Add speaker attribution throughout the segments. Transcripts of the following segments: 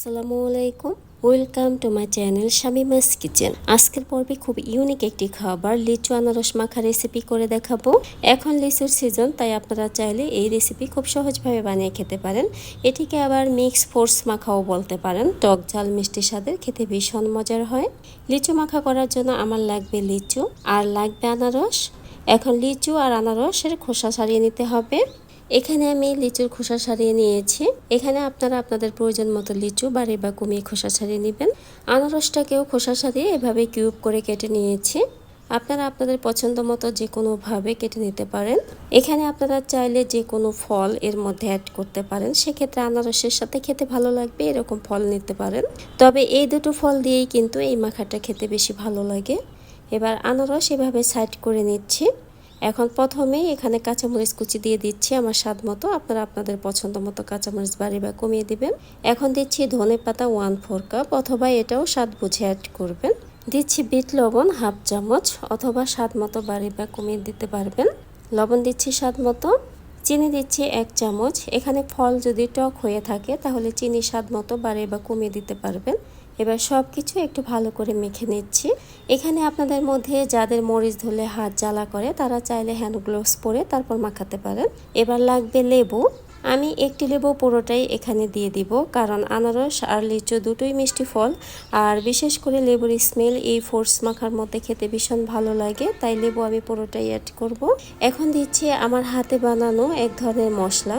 Speaker 1: আসসালামু আলাইকুম। Welcome to my channel Shamima's kitchen আজকের পর্বে খুব ইউনিক একটি খাবার, লিচু, আনারস, মাখা রেসিপি করে দেখাবো। এখন লিচুর সিজন তাই আপনারা চাইলে এই রেসিপি খুব সহজভাবে বানিয়ে খেতে পারেন। এটিকে আবার মিক্স ফোর্স মাখাও বলতে পারেন। টক ঝাল, মিষ্টি স্বাদের খেতে ভীষণ মজার হয়। লিচু মাখা করার জন্য আমার লাগবে লিচু আর লাগবে আনারস। এখন লিচু আর আনারসের খোসা সারিয়ে নিতে হবে। এখানে আমি লিচুর খোসা সারিয়ে নিয়েছি। এখানে আপনারা আপনাদের প্রয়োজন মতো লিচু, বাড়ি বা কমিয়ে খোসা ছাড়িয়ে নেবেন। আনারসটাকেও খোসা ছাড়িয়ে এভাবে কিউব করে কেটে নিয়েছি। আপনারা আপনাদের পছন্দ মতো যে কোনোভাবে কেটে নিতে পারেন। এখানে আপনারা চাইলে যে কোনো ফল এর মধ্যে অ্যাড করতে পারেন। সেক্ষেত্রে আনারসের সাথে খেতে ভালো লাগবে, এরকম ফল নিতে পারেন। তবে এই দুটো ফল দিয়েই কিন্তু এই মাখাটা খেতে বেশি ভালো লাগে। এবার আনারস এভাবে সাইড করে নিচ্ছি। এখন প্রথমেই এখানে কাঁচামরিচ কুচি দিয়ে দিচ্ছি আমার স্বাদ মতো। আপনারা আপনাদের পছন্দ মতো কাঁচামরিচ বাড়ি বা কমিয়ে দিবেন। এখন দিচ্ছি ধনে পাতা ওয়ান ফোর কাপ অথবা এটাও স্বাদ বুঝে অ্যাড করবেন। দিচ্ছি বিট লবণ হাফ চামচ অথবা স্বাদ মতো বাড়ি বা কমিয়ে দিতে পারবেন। লবণ দিচ্ছি স্বাদ মতো। চিনি দিচ্ছি এক চামচ। এখানে ফল যদি টক হয়ে থাকে তাহলে চিনি স্বাদ মতো বাড়ি বা কমিয়ে দিতে পারবেন। এবার সব কিছু একটু ভালো করে মেখে নিচ্ছি। এখানে আপনাদের মধ্যে যাদের মরিচ ধরলে হাত জ্বালা করে, তারা চাইলে হ্যান্ড গ্লোভস পরে তারপর মাখাতে পারেন। এবার লাগবে লেবু। আমি একটি লেবু পুরোটাই এখানে দিয়ে দিব, কারণ আনারস আর লিচু দুটোই মিষ্টি ফল। আর বিশেষ করে লেবুর স্মেল এই ফোর্স মাখার মধ্যে খেতে ভীষণ ভালো লাগে, তাই লেবু আমি পুরোটাই অ্যাড করব। এখন দিচ্ছি আমার হাতে বানানো এক ধরনের মশলা।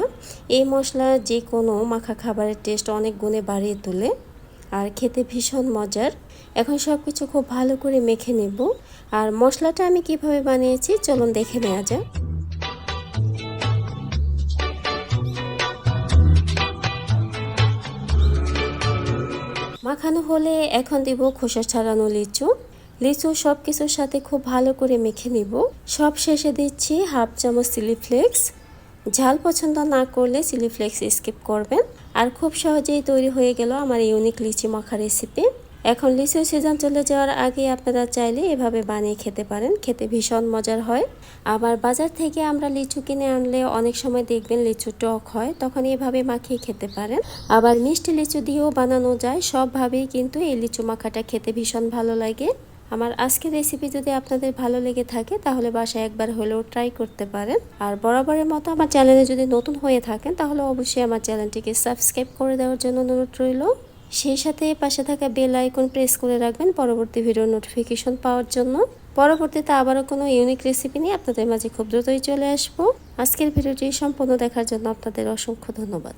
Speaker 1: এই মশলা যে কোনো মাখা খাবারের টেস্ট অনেক গুণে বাড়িয়ে তোলে। আর খেতে ভীষণ মজার। এখন সব কিছু খুব ভালো করে মেখে নেব। আর মশলাটা আমি কীভাবে বানিয়েছি চলুন দেখে নেওয়া যাক। মাখানো হলে এখন দিব খোসা ছাড়ানো লিচু। লিচু সব কিছুর সাথে খুব ভালো করে মেখে নিব। সব শেষে দিচ্ছি হাফ চামচ চিলি ফ্লেক্স। ঝাল পছন্দ না করলে চিলি ফ্লেক্স স্কিপ করবেন। আর খুব সহজেই তৈরি হয়ে গেল আমার ইউনিক লিচি মাখা রেসিপি এখন লিচুর সিজন চলে যাওয়ার আগে আপনারা চাইলে এভাবে বানিয়ে খেতে পারেন, খেতে ভীষণ মজার হয়। আবার বাজার থেকে আমরা লিচু কিনে আনলে অনেক সময় দেখবেন লিচু টক হয়, তখন এভাবে মাখিয়ে খেতে পারেন। আবার মিষ্টি লিচু দিয়েও বানানো যায়, সবভাবেই কিন্তু এই লিচু মাখাটা খেতে ভীষণ ভালো লাগে। আমার আজকের রেসিপি যদি আপনাদের ভালো লেগে থাকে, তাহলে বাসায় একবার হলেও ট্রাই করতে পারেন। আর বরাবরের মতো আমার চ্যানেলে যদি নতুন হয়ে থাকেন, তাহলে অবশ্যই আমার চ্যানেলটিকে সাবস্ক্রাইব করে দেওয়ার জন্য অনুরোধ রইল। সেই সাথে পাশে থাকা বেল আইকন প্রেস করে রাখবেন পরবর্তী ভিডিওর নোটিফিকেশন পাওয়ার জন্য। পরবর্তীতে আবারও কোনো ইউনিক রেসিপি নিয়ে আপনাদের মাঝে খুব দ্রুতই চলে আসব। আজকের ভিডিওটি সম্পূর্ণ দেখার জন্য আপনাদের অসংখ্য ধন্যবাদ।